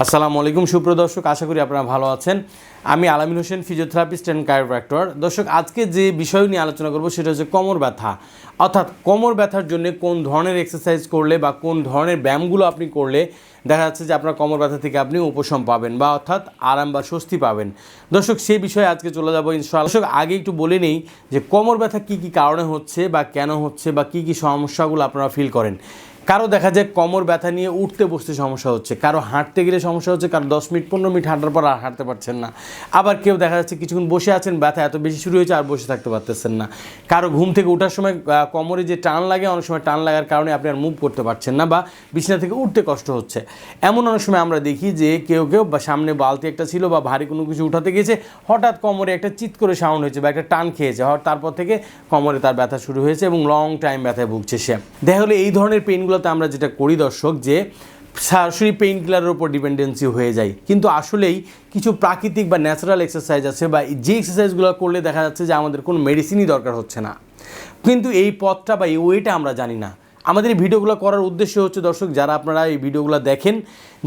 আসসালামু আলাইকুম। সুপ্রদর্শক আশা করি আপনারা ভালো আছেন। আমি আলামিন হোসেন ফিজিওথেরাপিস্ট অ্যান্ড কায়োপ্র্যাক্টর দর্শক, আজকে যে বিষয় নিয়ে আলোচনা করব সেটা হচ্ছে কোমর ব্যথা। অর্থাৎ কোমর ব্যথার জন্য কোন ধরনের এক্সারসাইজ করলে বা কোন ধরনের ব্যায়ামগুলো আপনি করলে দেখা যাচ্ছে যে আপনার কোমর ব্যথা থেকে আপনি উপশম পাবেন বা অর্থাৎ আরাম বা স্বস্তি পাবেন। দর্শক, সেই বিষয়ে আজকে চলে যাব ইনশাআল্লাহ। দর্শক, আগে একটু বলে নেই যে কোমর ব্যথা কী কী কারণে হচ্ছে বা কেন হচ্ছে বা কী কী সমস্যাগুলো আপনারা ফিল করেন। কারও দেখা যায় কোমর ব্যথা নিয়ে উঠতে বসতে সমস্যা হচ্ছে, কারও হাঁটতে গেলে সমস্যা হচ্ছে, কারও দশ মিনিট, পনেরো মিনিট হাঁটার পর আর হাঁটতে পারছেন না। আবার কেউ দেখা যাচ্ছে কিছুক্ষণ বসে আছেন, ব্যথা এত বেশি শুরু হয়েছে আর বসে থাকতে পারতেছেন না। কারও ঘুম থেকে ওঠার সময় কোমরে যে টান লাগে, অনেক সময় টান লাগার কারণে আপনি আর মুভ করতে পারছেন না বা বিছানা থেকে উঠতে কষ্ট হচ্ছে। এমন অনেক সময় আমরা দেখি যে কেউ কেউ বা সামনে বালতি একটা ছিল বা ভারী কোনো কিছু উঠাতে গেছে হঠাৎ কোমরে একটা চিৎ করে সাউন্ড হয়েছে বা একটা টান খেয়েছে তারপর থেকে কোমরে তার ব্যথা শুরু হয়েছে এবং লং টাইম ব্যথায় ভুগছে সে। দেখা হলে এই ধরনের পেইনগুলোতে আমরা যেটা করি দর্শক, যে সরাসরি পেইন কিলারের উপর ডিপেন্ডেন্সি হয়ে যায়। কিন্তু আসলেই কিছু প্রাকৃতিক বা ন্যাচারাল এক্সারসাইজ আছে বা যে এক্সারসাইজগুলো করলে দেখা যাচ্ছে যে আমাদের কোনো মেডিসিনই দরকার হচ্ছে না। কিন্তু এই পথটা বা এই ওয়েটা আমরা জানি না। আমাদের এই ভিডিওগুলো করার উদ্দেশ্য হচ্ছে, দর্শক, যারা আপনারা এই ভিডিওগুলো দেখেন,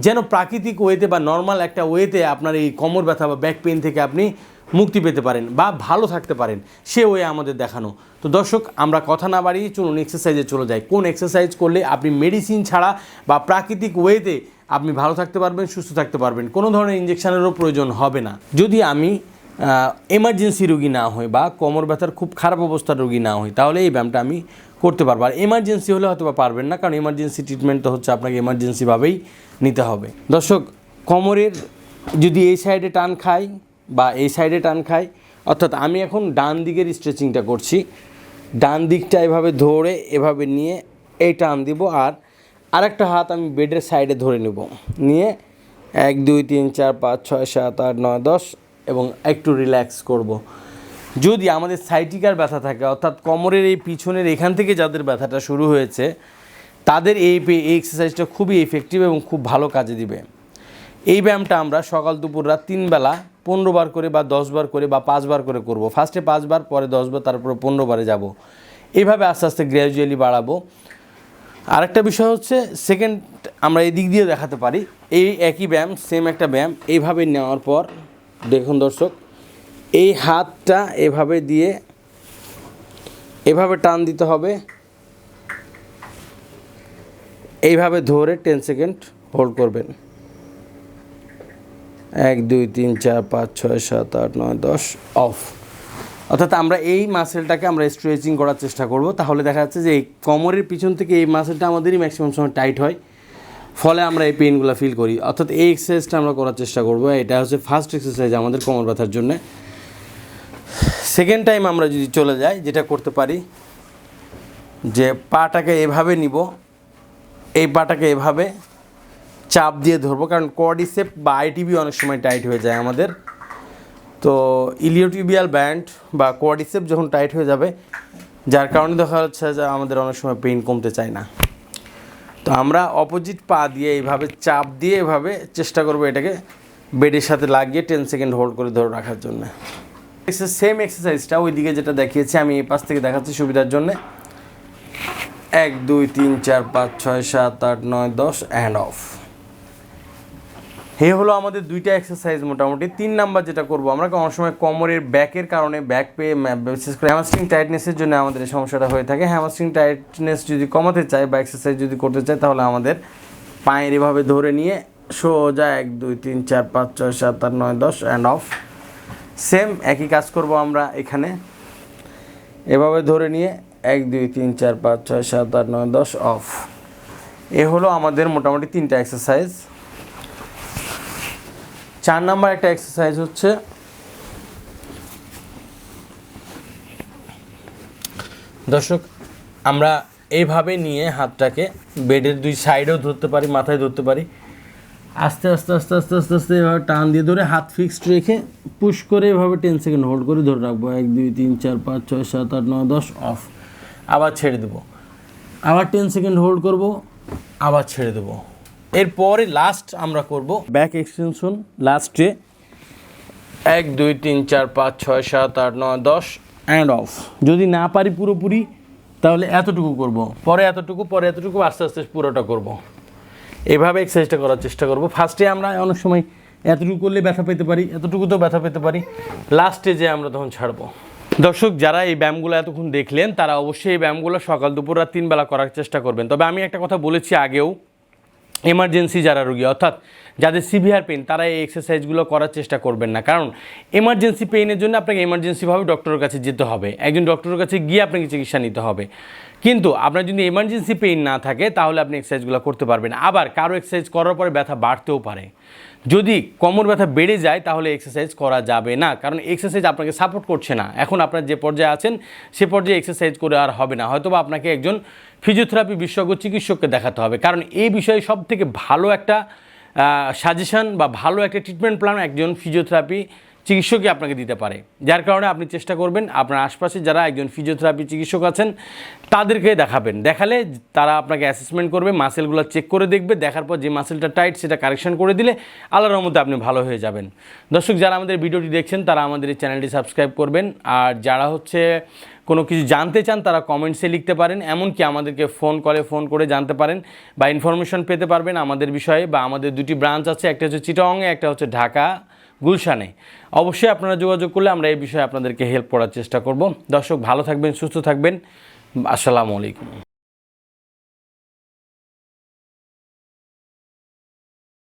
যেন প্রাকৃতিক ওয়েতে বা নর্মাল একটা ওয়েতে আপনার এই কোমর ব্যথা বা ব্যাক পেইন থেকে আপনি মুক্তি পেতে পারেন বা ভালো থাকতে পারেন, সে ওয়ে আমাদের দেখানো। তো দর্শক, আমরা কথা না বাড়িয়ে চলুন এক্সারসাইজে চলে যাই। কোন এক্সারসাইজ করলে আপনি মেডিসিন ছাড়া বা প্রাকৃতিক ওয়েতে আপনি ভালো থাকতে পারবেন, সুস্থ থাকতে পারবেন? কোনো ধরনের ইঞ্জেকশানেরও প্রয়োজন হবে না। যদি আমি এমার্জেন্সি রুগী না হয় বা কোমর ব্যথার খুব খারাপ অবস্থার রুগী না হয় তাহলে এই ব্যায়ামটা আমি করতে পারব। আর এমার্জেন্সি হলে হয়তো বা পারবেন না, কারণ এমার্জেন্সি ট্রিটমেন্ট তো হচ্ছে আপনাকে এমার্জেন্সিভাবেই নিতে হবে। দর্শক, কোমরের যদি এই সাইডে টান খাই বা এই সাইডে টান খাই, অর্থাৎ আমি এখন ডান দিকের স্ট্রেচিংটা করছি, ডান দিকটা এভাবে ধরে এভাবে নিয়ে এই টান দিব, আর আরেকটা হাত আমি বেডের সাইডে ধরে নেব। নিয়ে এক, দুই, তিন, চার, পাঁচ, ছয়, সাত, আট, নয়, দশ এবং একটু রিল্যাক্স করব। যদি আমাদের সাইটিকার ব্যথা থাকে, অর্থাৎ কোমরের এই পিছনের এখান থেকে যাদের ব্যথাটা শুরু হয়েছে, তাদের এই এক্সারসাইজটা খুবই এফেক্টিভ এবং খুব ভালো কাজে দিবে। এই ব্যায়ামটা আমরা সকাল, দুপুর, রাত তিনবেলা পনেরো বার করে বা দশ বার করে বা পাঁচবার করে করব। ফার্স্টে পাঁচবার পরে দশবার তারপরে পনেরো বারে যাব। এইভাবে আস্তে আস্তে গ্র্যাজুয়ালি বাড়াবো। আরেকটা বিষয় হচ্ছে সেকেন্ড আমরা এই দিক দিয়ে দেখাতে পারি, এই একই ব্যায়াম সেম একটা ব্যায়াম, এইভাবে নেওয়ার পর দেখুন দর্শক, এই হাতটা এভাবে দিয়ে এভাবে টান দিতে হবে। এইভাবে ধরে টেন সেকেন্ড হোল্ড করবেন। এক, দুই, তিন, চার, পাঁচ, ছয়, সাত, আট, নয়, দশ, অফ। অর্থাৎ আমরা এই মাসেলটাকে আমরা স্ট্রেচিং করার চেষ্টা করব। তাহলে দেখা যাচ্ছে যে এই কোমরের পিছন থেকে এই মাসেলটা আমাদেরই ম্যাক্সিমাম সময় টাইট হয়। ফলে আমরা এই পেইনগুলো ফিল করি। অর্থাৎ এই এক্সারসাইজটা আমরা করার চেষ্টা করব। এটা হচ্ছে ফার্স্ট এক্সারসাইজ আমাদের কোমর ব্যথার জন্য। সেকেন্ড টাইম আমরা যদি চলে যাই, যেটা করতে পারি, যে পাটাকে এভাবে নিব। এই পাটাকে এভাবে চাপ দিয়ে ধরবো, কারণ কর্ডিসেপ বা আইটিবি অনেক সময় টাইট হয়ে যায় আমাদের। তো ইলিওটিবিয়াল ব্যান্ড বা কোয়াডিসেপ যখন টাইট হয়ে যাবে, যার কারণে দেখা যাচ্ছে যে আমাদের অনেক সময় পেইন কমতে চায় না। তো আমরা অপোজিট পা দিয়ে এইভাবে চাপ দিয়ে এভাবে চেষ্টা করব এটাকে বেডের সাথে লাগিয়ে টেন সেকেন্ড হোল্ড করে ধরে রাখার জন্য। সেম এক্সারসাইজটা ওইদিকে যেটা দেখিয়েছি, আমি এই পাশ থেকে দেখাচ্ছি সুবিধার জন্য। এক, দুই, তিন, চার, পাঁচ, ছয়, সাত, আট, নয়, দশ অ্যান্ড অফ হে হলো আমাদের দুইটা এক্সারসাইজ মোটামুটি। তিন নাম্বার যেটা করব, আমরা অনেক সময় কোমরের ব্যাকের কারণে ব্যাক পে বিশেষ করে হ্যামাস্ট্রিং টাইটনেসের জন্য আমাদের এই সমস্যাটা হয়ে থাকে। হ্যামাস্ট্রিং টাইটনেস যদি কমাতে চাই বা এক্সারসাইজ যদি করতে চাই, তাহলে আমাদের পায়ের এভাবে ধরে নিয়ে সোজা এক, দুই, তিন, চার, পাঁচ, ছয়, সাত, আট, নয়, দশ অ্যান্ড অফ সেম একই কাজ করব আমরা এখানে। এভাবে ধরে নিয়ে এক, দুই, তিন, চার, পাঁচ, ছয়, সাত, আট, নয়, দশ অফ এ হলো আমাদের মোটামুটি তিনটা এক্সারসাইজ চার নাম্বার একটা এক্সারসাইজ হচ্ছে দর্শক, আমরা এইভাবে নিয়ে হাতটাকে বেডের দুই সাইডেও ধরতে পারি, মাথায় ধরতে পারি। আস্তে আস্তে আস্তে আস্তে আস্তে আস্তে এভাবে টান দিয়ে ধরে হাত ফিক্সড রেখে পুশ করে এভাবে টেন সেকেন্ড হোল্ড করে ধরে রাখব। এক, দুই, তিন, চার, পাঁচ, ছয়, সাত, আট, নয়, দশ অফ আবার ছেড়ে দেবো। আবার টেন সেকেন্ড হোল্ড করব, আবার ছেড়ে দেবো। এরপরে লাস্ট আমরা করব ব্যাক এক্সটেনশন লাস্টে এক দুই তিন চার পাঁচ ছয় সাত আট নয় দশ অ্যান্ড অফ যদি না পারি পুরোপুরি তাহলে এতটুকু করব। পরে এতটুকু পরে এতটুকু আস্তে আস্তে পুরোটা করব। এভাবে এক্সারসাইজটা করার চেষ্টা করব। ফার্স্টে আমরা অনেক সময় এতটুকু করলে ব্যথা পেতে পারি এতটুকু তো ব্যথা পেতে পারি। লাস্টে যে আমরা তখন ছাড়বো। দর্শক যারা এই ব্যায়ামগুলো এতক্ষণ দেখলেন তারা অবশ্যই এই ব্যায়ামগুলো সকাল দুপুর রাত তিন বেলা করার চেষ্টা করবেন। তবে আমি একটা কথা বলেছি আগেও। এমার্জেন্সি যারা রুগী, অর্থাৎ যাদের সিভিয়ার পেন তারা এই এক্সারসাইজগুলো করার চেষ্টা করবেন না। কারণ এমার্জেন্সি পেইনের জন্য আপনাকে এমার্জেন্সিভাবে ডক্টরের কাছে যেতে হবে। একজন ডক্টরের কাছে গিয়ে আপনাকে চিকিৎসা নিতে হবে। কিন্তু আপনার যদি এমার্জেন্সি পেইন না থাকে, তাহলে আপনি এক্সারসাইজগুলো করতে পারবেন। আবার কারও এক্সারসাইজ করার পরে ব্যথা বাড়তেও পারে। যদি কোমর ব্যথা বেড়ে যায়, তাহলে এক্সারসাইজ করা যাবে না। কারণ এক্সারসাইজ আপনাকে সাপোর্ট করছে না। এখন আপনার যে পর্যায়ে আছেন, সে পর্যায়ে এক্সারসাইজ করে আর হবে না। হয়তোবা আপনাকে একজন ফিজিওথেরাপি বিশেষজ্ঞ চিকিৎসককে দেখাতে হবে। কারণ এই বিষয়ে সব থেকে ভালো একটা সাজেশন বা ভালো একটা ট্রিটমেন্ট প্ল্যান একজন ফিজিওথেরাপি চিকিৎসকই আপনাকে দিতে পারে। যার কারণে আপনি চেষ্টা করবেন আপনার আশপাশে যারা একজন ফিজিওথেরাপি চিকিৎসক আছেন, তাদেরকে দেখাবেন। দেখালে তারা আপনাকে অ্যাসেসমেন্ট করবে মাসেলগুলো চেক করে দেখবে, দেখার পর যে মাসেলটা টাইট সেটা কারেকশন করে দিলে আল্লাহর মধ্যে আপনি ভালো হয়ে যাবেন। দর্শক, যারা আমাদের ভিডিওটি দেখছেন, তারা আমাদের এই চ্যানেলটি সাবস্ক্রাইব করবেন। আর যারা হচ্ছে কোনো কিছু জানতে চান, তারা কমেন্টসে লিখতে পারেন, এমনকি আমাদেরকে ফোন কলে ফোন করে জানতে পারেন বা ইনফরমেশন পেতে পারবেন আমাদের বিষয়ে বা আমাদের দুটি ব্রাঞ্চ আছে, একটা হচ্ছে চিটংয়ে একটা হচ্ছে ঢাকা। গুলশানে। অবশ্যই আপনারা যোগাযোগ করলে আমরা এই বিষয়ে আপনাদেরকে হেল্প করার চেষ্টা করব। দর্শক, ভালো থাকবেন, সুস্থ থাকবেন। আসসালামু আলাইকুম।